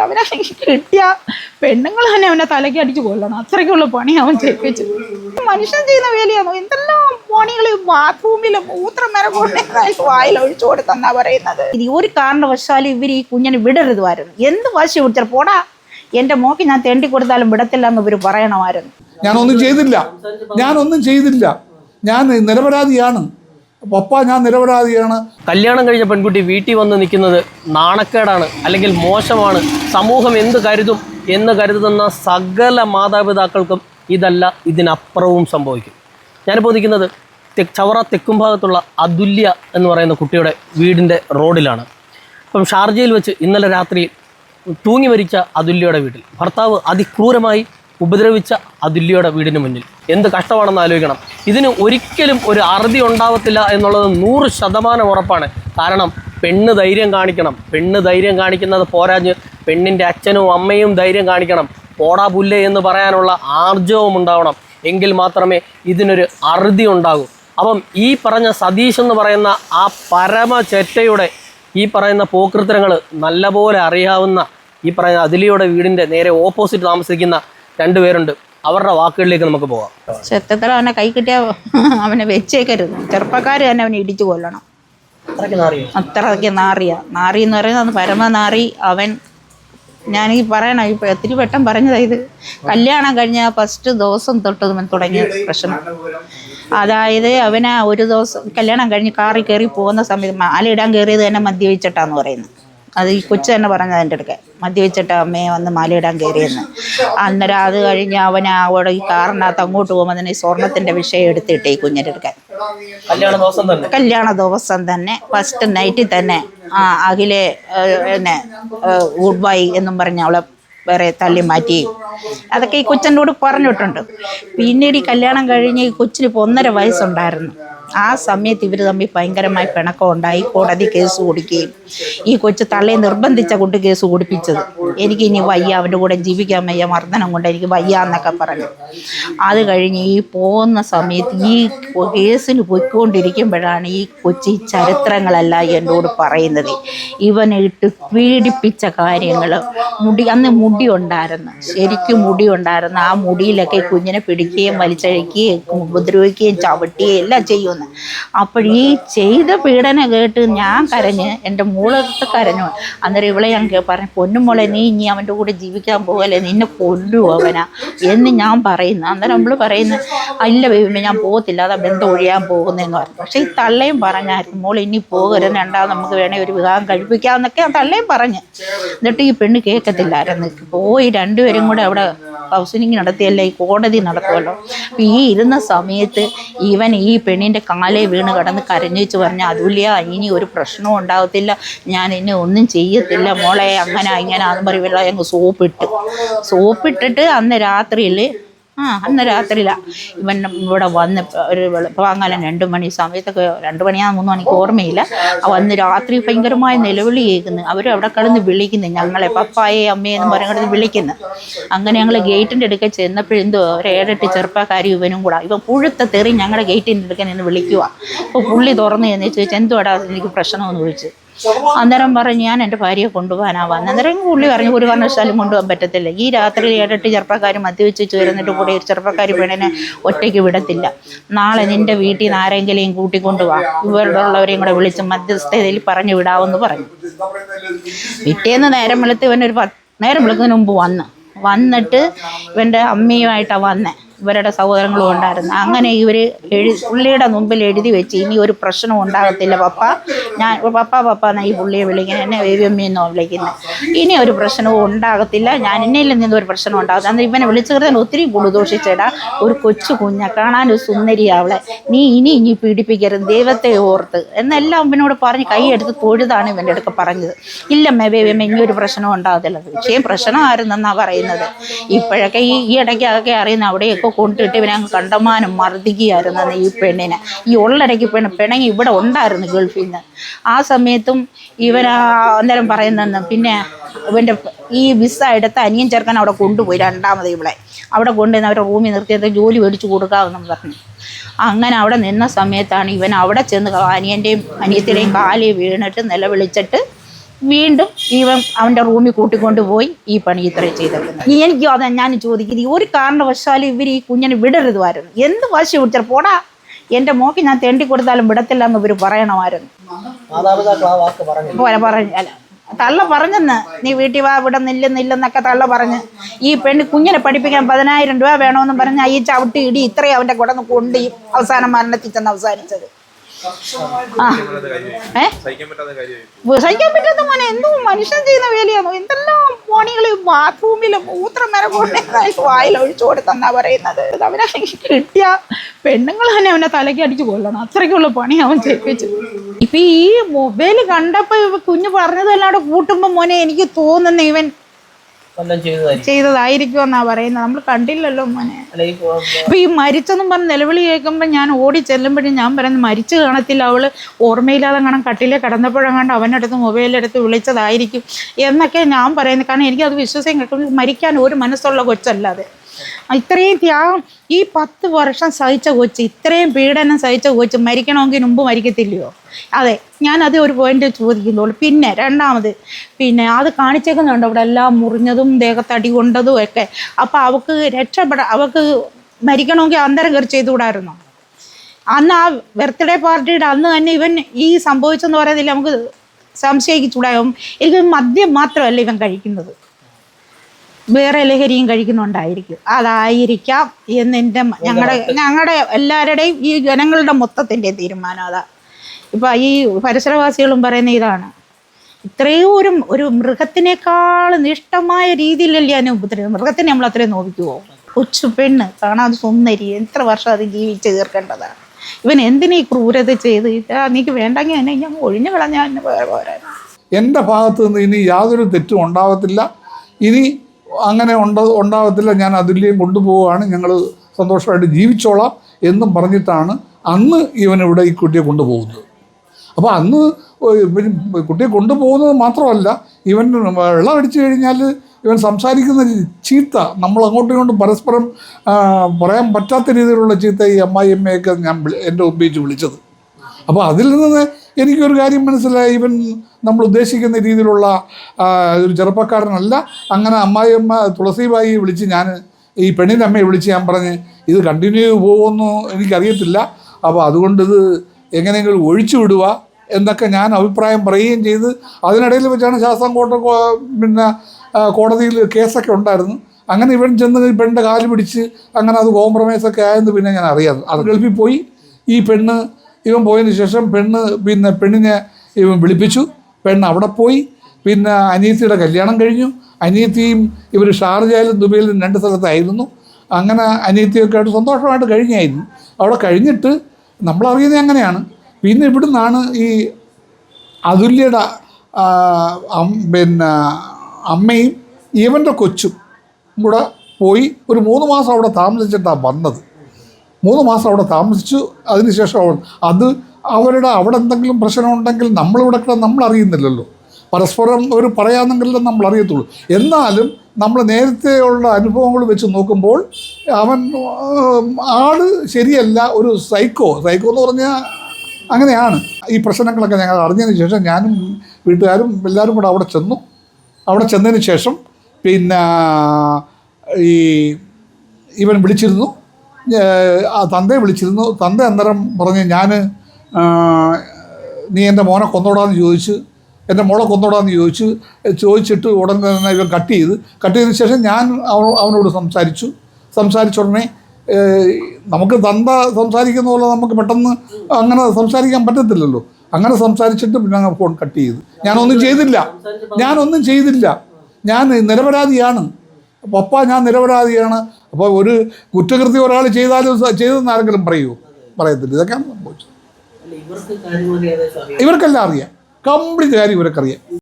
ചെയ്തത് അവനെ കിട്ടിയ പെണ്ണുങ്ങൾ തന്നെ അവനെ തലയ്ക്ക് അടിച്ചു കൊല്ലണം. അത്രയ്ക്കുള്ള പണി അവൻ ചെയ്യിപ്പിച്ചു. മനുഷ്യൻ ചെയ്യുന്ന വേലയാണോ? എന്തെല്ലാം പണികൾ ബാത്റൂമിൽ മൂത്രം വരെ കൊണ്ടേ വായിൽ ഒഴിച്ചു കൊടുത്തെന്നാ പറയുന്നത്? ഇത് ഒരു കാരണവശാലും ഇവർ ഈ കുഞ്ഞിനെ വിടരുതുമായിരുന്നു എന്ത് വാശി പിടിച്ചാൽ പോടാ. എന്റെ മോക്ക് ഞാൻ തെണ്ടി കൊടുത്താലും വിടത്തില്ല എന്ന് ഇവർ പറയണമായിരുന്നു. ഞാനൊന്നും ചെയ്തില്ല. ഞാനൊന്നും ചെയ്തില്ല. ഞാൻ നിരപരാധിയാണ്. പപ്പ ഞാൻ നിരപരാധിയാണ്. കല്യാണം കഴിഞ്ഞ പെൺകുട്ടി വീട്ടിൽ വന്ന് നിൽക്കുന്നത് നാണക്കേടാണ് അല്ലെങ്കിൽ മോശമാണ്. സമൂഹം എന്ത് കരുതും എന്ന് കരുതുന്ന സകല മാതാപിതാക്കൾക്കും ഇതല്ല ഇതിനപ്പുറവും സംഭവിക്കും. ഞാനിപ്പോൾ നിൽക്കുന്നത് ചവറ തെക്കും ഭാഗത്തുള്ള അതുല്യ എന്ന് പറയുന്ന കുട്ടിയുടെ വീടിന്റെ റോഡിലാണ്. അപ്പം ഷാർജയിൽ വെച്ച് ഇന്നലെ രാത്രി തൂങ്ങി മരിച്ച അതുല്യയുടെ വീട്ടിൽ ഭർത്താവ് അതിക്രൂരമായി ഉപദ്രവിച്ച അതുല്യയുടെ വീടിന് മുന്നിൽ. എന്ത് കഷ്ടമാണെന്ന് ആലോചിക്കണം. ഇതിന് ഒരിക്കലും ഒരു അറുതി ഉണ്ടാവത്തില്ല എന്നുള്ളത് നൂറ് ശതമാനം ഉറപ്പാണ്. കാരണം പെണ്ണ് ധൈര്യം കാണിക്കണം. പെണ്ണ് ധൈര്യം കാണിക്കുന്നത് പോരാഞ്ഞ് പെണ്ണിന്റെ അച്ഛനും അമ്മയും ധൈര്യം കാണിക്കണം. പോടാ പുല്ലേ എന്ന് പറയാനുള്ള ആർജവം ഉണ്ടാവണം. എങ്കിൽ മാത്രമേ ഇതിനൊരു അറുതി ഉണ്ടാകൂ. അപ്പം ഈ പറഞ്ഞ സതീഷ് എന്ന് പറയുന്ന ആ പരമചെറ്റയുടെ ഈ പറയുന്ന പോക്കൃത്തരങ്ങൾ നല്ലപോലെ അറിയാവുന്ന ഈ പറയുന്ന അതിലിയുടെ വീടിന്റെ നേരെ ഓപ്പോസിറ്റ് താമസിക്കുന്ന രണ്ടുപേരുണ്ട്. അവരുടെ വാക്കുകളിലേക്ക് നമുക്ക് പോകാം ചെത്തത്ര അവനെ കൈ കിട്ടിയ അവനെ വെച്ചേക്കരുത്. ചെറുപ്പക്കാർ തന്നെ അവനെ ഇടിച്ചു കൊല്ലണം. അത്രയ്ക്ക് നാറിയ? നാറി എന്ന് പറയുന്നത് പരമ നാറി അവൻ. ഞാനീ പറയണം ഇപ്പൊ ഒത്തിരി വട്ടം പറഞ്ഞതാ ഇത്. കല്യാണം കഴിഞ്ഞ ഫസ്റ്റ് ദിവസം തൊട്ട് തുടങ്ങിയ പ്രശ്നം. അതായത് അവന് ഒരു ദിവസം കല്യാണം കഴിഞ്ഞ് കാറിൽ കയറി പോകുന്ന സമയത്ത് മാലയിടാൻ കയറിയത് തന്നെ മദ്യപിച്ചിട്ടാന്ന് പറയുന്നത്. അത് ഈ കൊച്ചു തന്നെ പറഞ്ഞത് എന്റെ അടുക്ക. മദ്യവെച്ചിട്ട് അമ്മയെ വന്ന് മാലയിടാൻ കയറിയെന്ന്. അന്നേരം അത് കഴിഞ്ഞ് അവൻ അവിടെ ഈ കാറിനകത്ത് അങ്ങോട്ട് പോകുമ്പോൾ തന്നെ ഈ സ്വർണത്തിന്റെ വിഷയം എടുത്തിട്ട് ഈ കുഞ്ഞിന്റെ അടുക്കാൻ കല്യാണ ദിവസം തന്നെ? ഫസ്റ്റ് നൈറ്റിൽ തന്നെ ആ അഖിലെ പിന്നെ ഗുഡ് ബൈ എന്നും പറഞ്ഞ് അവളെ വേറെ തള്ളി മാറ്റി. അതൊക്കെ ഈ കൊച്ചനോട് പറഞ്ഞിട്ടുണ്ട്. പിന്നീട് ഈ കല്യാണം കഴിഞ്ഞ് ഈ കൊച്ചിന് ഇപ്പോൾ ഒന്നര വയസ്സുണ്ടായിരുന്നു. ആ സമയത്ത് ഇവർ തമ്മിൽ ഭയങ്കരമായി പിണക്കം ഉണ്ടായി കോടതി കേസ് കൊടുക്കുകയും ഈ കൊച്ചു തള്ളയെ നിർബന്ധിച്ച കൊണ്ട് കേസ് കൊടുപ്പിച്ചത്. എനിക്ക് ഇനി വയ്യ അവന്റെ കൂടെ ജീവിക്കാൻ വയ്യ മർദ്ദനം കൊണ്ട് എനിക്ക് വയ്യ എന്നൊക്കെ പറഞ്ഞു. അത് കഴിഞ്ഞ് ഈ പോകുന്ന സമയത്ത് ഈ കേസിന് പോയിക്കൊണ്ടിരിക്കുമ്പോഴാണ് ഈ കൊച്ചി ചരിത്രങ്ങളെല്ലാം എന്നോട് പറയുന്നത്. ഇവനെ ഇട്ട് പീഡിപ്പിച്ച കാര്യങ്ങൾ മുടി അന്ന് മുടി ഉണ്ടായിരുന്നു ശരിക്കും മുടി ഉണ്ടായിരുന്നു ആ മുടിയിലൊക്കെ കുഞ്ഞിനെ പിടിക്കുകയും വലിച്ചഴിക്കുകയും ഉപദ്രവിക്കുകയും ചവിട്ടുകയും എല്ലാം ചെയ്യുമെന്ന് അപ്പോൾ ഈ ചെയ്ത പീഡനം കേട്ട് ഞാൻ കരഞ്ഞ് എന്റെ മൂളത്ത് കരഞ്ഞു. അന്നേരം ഇവളെ ഞാൻ പറഞ്ഞു പൊന്നുമോളെ നീ ഇനി അവന്റെ കൂടെ ജീവിക്കാൻ പോകല്ലേ? നിന്നെ കൊല്ലു അവനാ. എന്ന് ഞാൻ പറയുന്നു. അന്നേരം നമ്മൾ പറയുന്നു അല്ല ബേബി ഞാൻ പോകത്തില്ല. അതാ ബന്ധം ഒഴിയാൻ പോകുന്നതെന്ന് പറഞ്ഞു. പക്ഷേ ഈ തള്ളയും പറഞ്ഞായിരുന്നു മോൾ ഇനി പോകരുത് രണ്ടാ നമുക്ക് വേണേൽ ഒരു വിവാഹം കഴിപ്പിക്കാമെന്നൊക്കെ ആ തള്ളയും പറഞ്ഞ്. എന്നിട്ട് ഈ പെണ്ണ് കേൾക്കത്തില്ലായിരുന്നു. പോയി രണ്ടുപേരും കൂടെ അവിടെ കൗൺസിലിംഗ് നടത്തിയല്ലേ? ഈ കോടതി നടത്തുമല്ലോ അപ്പം ഈ ഇരുന്ന സമയത്ത് ഇവൻ ഈ പെണ്ണിന്റെ കാലേ വീണ് കിടന്ന് കരഞ്ഞു വെച്ച് പറഞ്ഞ അതുല്യ ഇനി ഒരു പ്രശ്നവും ഉണ്ടാകത്തില്ല ഞാൻ ഇനി ഒന്നും ചെയ്യത്തില്ല മോളെ. അങ്ങനെ ഇങ്ങനെ ആണെന്ന് പറയുമ്പോൾ ഞങ്ങൾ സോപ്പിട്ടു. സോപ്പിട്ടിട്ട് അന്ന് രാത്രിയിൽ ആ അന്ന് രാത്രിയില. ഇവൻ ഇവിടെ വന്ന് ഒരു വെളുപ്പാങ്ങാലം രണ്ട് മണി സമയത്തൊക്കെ രണ്ട് മണിയാ മൂന്ന് മണിക്ക് ഓർമ്മയില്ല. വന്ന് രാത്രി ഭയങ്കരമായ നിലവിളി കേൾക്കുന്നു അവർ അവിടെ കിടന്ന് വിളിക്കുന്നു ഞങ്ങളെ പപ്പായെ അമ്മയെ എന്ന് കിടന്ന് വിളിക്കുന്നു. അങ്ങനെ ഞങ്ങൾ ഗേറ്റിന്റെ അടുക്ക ചെന്നപ്പോഴെന്തോ ഒരു ഏഴെട്ട് ചെറുപ്പക്കാരി ഇവനും കൂടെ. ഇവൻ പുഴുത്ത തെറി ഞങ്ങളുടെ ഗേറ്റിന്റെ അടുക്കൽ നിന്ന് വിളിക്കുക അപ്പോൾ പുള്ളി തുറന്നു എന്ന് ചോദിച്ചാൽ എന്തുവാടാ എനിക്ക് പ്രശ്നമെന്ന് ചോദിച്ചു അന്നേരം പറഞ്ഞ് ഞാൻ എന്റെ ഭാര്യയെ കൊണ്ടുപോകാനാ വന്നത് അന്നേരം പുള്ളി പറഞ്ഞു ഒരു കാരണവശാലും കൊണ്ടുപോകാൻ പറ്റത്തില്ല. ഈ രാത്രി ഏഴെട്ട് ചെറുപ്പക്കാർ മദ്യവെച്ച് ചേർന്നിട്ട് കൂടി ഒരു ചെറുപ്പക്കാർ പെണ്ണിനെ ഒറ്റയ്ക്ക് വിടത്തില്ല. നാളെ നിന്റെ വീട്ടിൽ നിന്ന് ആരെങ്കിലും കൂട്ടിക്കൊണ്ടു പോവാം ഇവരുടെ ഉള്ളവരെയും കൂടെ വിളിച്ച് മധ്യസ്ഥതയിൽ പറഞ്ഞു വിടാമെന്ന് പറഞ്ഞു. പിറ്റേന്ന് നേരം വെളുത്ത് ഇവനൊരു നേരം വെളുക്കുന്നതിന് മുമ്പ് വന്ന്. വന്നിട്ട് ഇവന്റെ അമ്മയുമായിട്ടാണ് വന്നത് ഇവരുടെ സഹോദരങ്ങളും ഉണ്ടായിരുന്നു. അങ്ങനെ ഇവർ എഴു പുള്ളിയുടെ മുമ്പിൽ എഴുതി വെച്ച് ഇനി ഒരു പ്രശ്നം ഉണ്ടാകത്തില്ല പപ്പ. ഞാൻ പപ്പ പപ്പ എന്നാ ഈ പുള്ളിയെ വിളിക്കുന്നത്. എന്നെ ബേബി എന്നോ വിളിക്കുന്നത്. ഇനി ഒരു പ്രശ്നവും ഉണ്ടാകത്തില്ല. ഞാൻ എന്നയിൽ നിന്ന് ഒരു പ്രശ്നം ഉണ്ടാകത്തില്ല. അന്ന് ഇവനെ വിളിച്ചു കരുതാൻ ഒത്തിരി ഗുണദോഷിച്ചേടാ. ഒരു കൊച്ചു കുഞ്ഞ കാണാൻ ഒരു സുന്ദരി അവളെ. നീ ഇനി ഇനി പീഡിപ്പിക്കരുത്. ദൈവത്തെ ഓർത്ത്. എന്നെല്ലാം ഇവനോട് പറഞ്ഞ് കൈയെടുത്ത് തൊഴുതാണ് ഇവന്റെ അടുക്ക പറഞ്ഞത്. ഇല്ലമ്മ വേവിയമ്മ ഇനി ഒരു പ്രശ്നം ഉണ്ടാകത്തില്ല. പക്ഷേ പ്രശ്നമായിരുന്നെന്നാണ് പറയുന്നത്. ഇപ്പോഴൊക്കെ ഈ ഈ ഇടയ്ക്ക് അതൊക്കെ അറിയുന്ന അവിടെയൊക്കെ കൊണ്ടിട്ട് ഇവനെ കണ്ടമാനം മർദ്ദിക്കുകയായിരുന്നു ഈ പെണ്ണിനെ. ഈ ഉള്ളടയ്ക്ക് പെണ്ണ് പിണങ്ങി ഇവിടെ ഉണ്ടായിരുന്നു ഗൾഫിൽ നിന്ന്. ആ സമയത്തും ഇവൻ അന്നേരം പറയുന്നെന്ന് പിന്നെ ഇവന്റെ ഈ വിസ എടുത്ത് അനിയൻ ചെറുക്കൻ അവിടെ കൊണ്ടുപോയി രണ്ടാമത് ഇവിടെ അവിടെ കൊണ്ടുവന്ന് അവരുടെ റൂമിൽ നിർത്തിയത് ജോലി മേടിച്ചു കൊടുക്കാമെന്ന് പറഞ്ഞു. അങ്ങനെ അവിടെ നിന്ന സമയത്താണ് ഇവൻ അവിടെ ചെന്ന് അനിയന്റെയും അനിയത്തിന്റെയും കാലിൽ വീണിട്ട് നിലവിളിച്ചിട്ട് വീണ്ടും ഇവൻ അവന്റെ റൂമിൽ കൂട്ടിക്കൊണ്ട് പോയി ഈ പണി ഇത്രയും ചെയ്തേക്കുന്നത്. എനിക്ക് അതാ ഞാൻ ചോദിക്കുന്നത് ഒരു കാരണവശാലും ഇവർ ഈ കുഞ്ഞിനെ വിടരുതുമായിരുന്നു. എന്ത് വാശി പിടിച്ചാൽ പോടാ. എന്റെ മോക്ക് ഞാൻ തെണ്ടി കൊടുത്താലും വിടത്തില്ല എന്ന് ഇവർ പറയണമായിരുന്നു. വാക്ക് പറഞ്ഞു അല്ല. തള്ള പറഞ്ഞെന്ന്. നീ വീട്ടിൽ വാ ഇവിടെ നില്ലെന്നില്ലെന്നൊക്കെ തള്ള പറഞ്ഞ്. ഈ പെണ്ണ് കുഞ്ഞിനെ പഠിപ്പിക്കാൻ പതിനായിരം രൂപ വേണമെന്ന് പറഞ്ഞ് ഈ ചവിട്ടി ഇടി ഇത്രയും അവന്റെ കൂടെ കൊണ്ട് അവസാനം മരണത്തിൽ ചെന്ന് അവസാനിച്ചത്. ഏ? സഹിക്കാൻ പറ്റാത്ത മോനെ എന്തോ മനുഷ്യൻ ചെയ്യുന്ന വേലയാണോ എന്തെല്ലാം പണികൾ ബാത്റൂമിലും മൂത്രം വരെ കൊണ്ട് വായിൽ ഒഴിച്ചു കൊടുത്തെന്നാ പറയുന്നത്. അവനെ കിട്ടിയ പെണ്ണുങ്ങൾ തന്നെ അവനെ തലയ്ക്ക് അടിച്ചു കൊല്ലണം. അത്രയ്ക്കുള്ള പണി അവൻ ചെയ്യിപ്പിച്ചു. ഇപ്പൊ ഈ മൊബൈൽ കണ്ടപ്പോ കുഞ്ഞു പറഞ്ഞതല്ലാണ്ട് പറഞ്ഞതെല്ലാം കൂടെ കൂട്ടുമ്പോ മോനെ എനിക്ക് തോന്നുന്നു ഇവൻ ചെയ്തതായിരിക്കും. എന്നാ പറയുന്നത്. നമ്മൾ കണ്ടില്ലല്ലോ മോനെ. അപ്പൊ ഈ മരിച്ചെന്നും പറഞ്ഞ് നിലവിളി കേൾക്കുമ്പോ ഞാൻ ഓടി ചെല്ലുമ്പോഴും ഞാൻ പറയുന്നത് മരിച്ചു കാണത്തില്ല. അവൾ ഓർമ്മയില്ലാതെ കാണാൻ കട്ടിലെ കിടന്നപ്പോഴെങ്ങാണ്ട് അവനടുത്ത് മൊബൈലെടുത്ത് വിളിച്ചതായിരിക്കും. എന്നൊക്കെ ഞാൻ പറയുന്നത്. കാരണം എനിക്കത് വിശ്വസിക്കാൻ കിട്ടും മരിക്കാൻ ഒരു മനസ്സുള്ള കൊച്ചല്ലാതെ. ഇത്രയും ത്യാഗം ഈ പത്ത് വർഷം സഹിച്ച കൊച്ച് ഇത്രയും പീഡനം സഹിച്ച കൊച്ച് മരിക്കണമെങ്കിൽ മുമ്പ് മരിക്കത്തില്ലയോ? അതെ ഞാൻ അത് ഒരു പോയിന്റ് ചോദിക്കുന്നുള്ളൂ. പിന്നെ രണ്ടാമത് പിന്നെ അത് കാണിച്ചേക്കുന്നുണ്ട്? അവിടെ എല്ലാം മുറിഞ്ഞതും ദേഹത്തടി കൊണ്ടതും ഒക്കെ. അപ്പോൾ അവക്ക് രക്ഷപ്പെടാൻ അവക്ക് മരിക്കണമെങ്കിൽ അന്തരം കയറി ചെയ്തുകൂടായിരുന്നു? അന്ന് ആ ബർത്ത്ഡേ പാർട്ടിയുടെ അന്ന് തന്നെ ഇവൻ ഈ സംഭവിച്ചെന്ന് പറയുന്നതിൽ നമുക്ക് സംശയിച്ചുകൂടാ എനിക്ക് മദ്യം മാത്രമല്ല ഇവൻ കഴിക്കുന്നത്. വേറെ ലഹരിയും കഴിക്കുന്നുണ്ടായിരിക്കും. അതായിരിക്കാം എന്ന് എന്റെ ഞങ്ങളുടെ ഞങ്ങളുടെ എല്ലാവരുടെയും ഈ ജനങ്ങളുടെ മൊത്തത്തിന്റെ തീരുമാനം അതാ. ഇപ്പം ഈ പരിസരവാസികളും പറയുന്ന ഇതാണ്. ഇത്രയും ഒരു ഒരു മൃഗത്തിനേക്കാൾ നിഷ്ഠമായ രീതിയിലല്ലേ ഞാൻ ഉപദ്രവം മൃഗത്തിനെ നമ്മൾ അത്രയും നോവിക്കുമോ കൊച്ചു പെണ്ണ് കാണാതെ സുന്ദരി എത്ര വർഷം അത് ജീവിച്ച് തീർക്കേണ്ടതാണ് ഇവൻ എന്തിനാ ഈ ക്രൂരത ചെയ്ത്? നീക്ക് വേണ്ടെങ്കിൽ എന്നെ ഞാൻ ഒഴിഞ്ഞു കളഞ്ഞാൽ പോരാ. എന്റെ ഭാഗത്ത് നിന്ന് ഇനി യാതൊരു തെറ്റും ഉണ്ടാകത്തില്ല ഇനി അങ്ങനെ ഉണ്ട ഉണ്ടാകത്തില്ല ഞാൻ അതുല്യം കൊണ്ടുപോവുകയാണ് ഞങ്ങൾ സന്തോഷമായിട്ട് ജീവിച്ചോളാം എന്നും പറഞ്ഞിട്ടാണ് അന്ന് ഇവനിവിടെ ഈ കുട്ടിയെ കൊണ്ടുപോകുന്നത്. അപ്പോൾ അന്ന് കുട്ടിയെ കൊണ്ടുപോകുന്നത് മാത്രമല്ല ഇവൻ വെള്ളം അടിച്ചു കഴിഞ്ഞാൽ ഇവൻ സംസാരിക്കുന്ന ചീത്ത നമ്മൾ അങ്ങോട്ടും ഇങ്ങോട്ടും പരസ്പരം പറയാൻ പറ്റാത്ത രീതിയിലുള്ള ചീത്ത ഈ അമ്മായി അമ്മയൊക്കെ ഞാൻ എന്റെ ഉപയോഗിച്ച് വിളിച്ചത്. അപ്പോൾ അതിൽ നിന്ന് എനിക്കൊരു കാര്യം മനസ്സിലായി. ഇവൻ നമ്മൾ ഉദ്ദേശിക്കുന്ന രീതിയിലുള്ള ഒരു ചെറുപ്പക്കാരനല്ല. അങ്ങനെ അമ്മായിയമ്മ തുളസിബായി വിളിച്ച് ഞാൻ ഈ പെണ്ണിന്റെ അമ്മയെ വിളിച്ച് ഞാൻ പറഞ്ഞ് ഇത് കണ്ടിന്യൂ പോകുമെന്ന് എനിക്കറിയത്തില്ല. അപ്പോൾ അതുകൊണ്ട് ഇത് എങ്ങനെയെങ്കിലും ഒഴിച്ചു വിടുക എന്നൊക്കെ ഞാൻ അഭിപ്രായം പറയുകയും ചെയ്ത് അതിനിടയിൽ വെച്ചാണ് ശാസ്താംകോട്ട കോട്ട പിന്നെ കോടതിയിൽ കേസൊക്കെ ഉണ്ടായിരുന്നു. അങ്ങനെ ഇവൻ ചെന്ന് ഈ പെണ്ണിന്റെ കാൽ പിടിച്ച് അങ്ങനെ അത് കോംപ്രമൈസൊക്കെ ആയെന്ന് പിന്നെ ഞാൻ അറിയാം. അത് ഗൾഫിൽ പോയി. ഈ പെണ്ണ് ഇവൻ പോയതിന് ശേഷം പെണ്ണ് പിന്നെ പെണ്ണിനെ ഇവൻ വിളിപ്പിച്ചു. പെണ്ണ് അവിടെ പോയി. പിന്നെ അനിയത്തിയുടെ കല്യാണം കഴിഞ്ഞു. അനിയത്തിയും ഇവർ ഷാർജയിലും ദുബൈയിലും രണ്ട് സ്ഥലത്തായിരുന്നു. അങ്ങനെ അനിയത്തിയൊക്കെ ആയിട്ട് സന്തോഷമായിട്ട് കഴിഞ്ഞായിരുന്നു. അവിടെ കഴിഞ്ഞിട്ട് നമ്മളറിയുന്നത് അങ്ങനെയാണ്. പിന്നെ ഇവിടുന്നാണ് ഈ അതുല്യയുടെ പിന്നെ അമ്മയും ഇവന്റെ കൊച്ചും കൂടെ പോയി ഒരു മൂന്ന് മാസം അവിടെ താമസിച്ചിട്ടാണ് വന്നത്. മൂന്ന് മാസം അവിടെ താമസിച്ചു. അതിനുശേഷം അത് അവരുടെ അവിടെ എന്തെങ്കിലും പ്രശ്നമുണ്ടെങ്കിൽ നമ്മളിവിടെ കിടന്ന് നമ്മൾ അറിയുന്നില്ലല്ലോ പരസ്പരം ഒരു പറയാമെന്നെങ്കിലും നമ്മൾ അറിയത്തുള്ളൂ എന്നാലും നമ്മൾ നേരത്തെയുള്ള അനുഭവങ്ങൾ വെച്ച് നോക്കുമ്പോൾ അവൻ ആൾ ശരിയല്ല ഒരു സൈക്കോ സൈക്കോ എന്ന് പറഞ്ഞാൽ അങ്ങനെയാണ്. ഈ പ്രശ്നങ്ങളൊക്കെ ഞങ്ങൾ അറിഞ്ഞതിന് ശേഷം ഞാനും വീട്ടുകാരും എല്ലാവരും കൂടെ അവിടെ ചെന്നു. അവിടെ ചെന്നതിന് ശേഷം പിന്നെ ഈ ഇവൻ വിളിച്ചിരുന്നു. ആ തന്തയെ വിളിച്ചിരുന്നു. തന്ത അന്നേരം പറഞ്ഞ് ഞാൻ നീ എന്റെ മോനെ കൊന്നോടാന്ന് ചോദിച്ച് എന്റെ മോളെ കൊന്നോടാന്ന് ചോദിച്ച് ചോദിച്ചിട്ട് ഉടൻ തന്നെ ഇവൻ കട്ട് ചെയ്ത് കട്ട് ചെയ്തതിന് ശേഷം ഞാൻ അവനോട് സംസാരിച്ചു. സംസാരിച്ച ഉടനെ നമുക്ക് തന്ത സംസാരിക്കുന്ന പോലെ നമുക്ക് പെട്ടെന്ന് അങ്ങനെ സംസാരിക്കാൻ പറ്റത്തില്ലല്ലോ. അങ്ങനെ സംസാരിച്ചിട്ട് പിന്നെ ഫോൺ കട്ട് ചെയ്ത്. ഞാനൊന്നും ചെയ്തില്ല. ഞാനൊന്നും ചെയ്തില്ല. ഞാൻ നിരപരാധിയാണ്. പപ്പ ഞാൻ നിരപരാധിയാണ്. അപ്പോൾ ഒരു കുറ്റകൃത്യം ഒരാൾ ചെയ്താലും ചെയ്തതെന്ന് ചെയ്തെന്ന് ആരെങ്കിലും പറയൂ? പറയത്തില്ല. ഇതൊക്കെയാണ് സംഭവിച്ചത് ഇവർക്കെല്ലാം അറിയാം. കംപ്ലീറ്റ് കാര്യം ഇവർക്കറിയാം.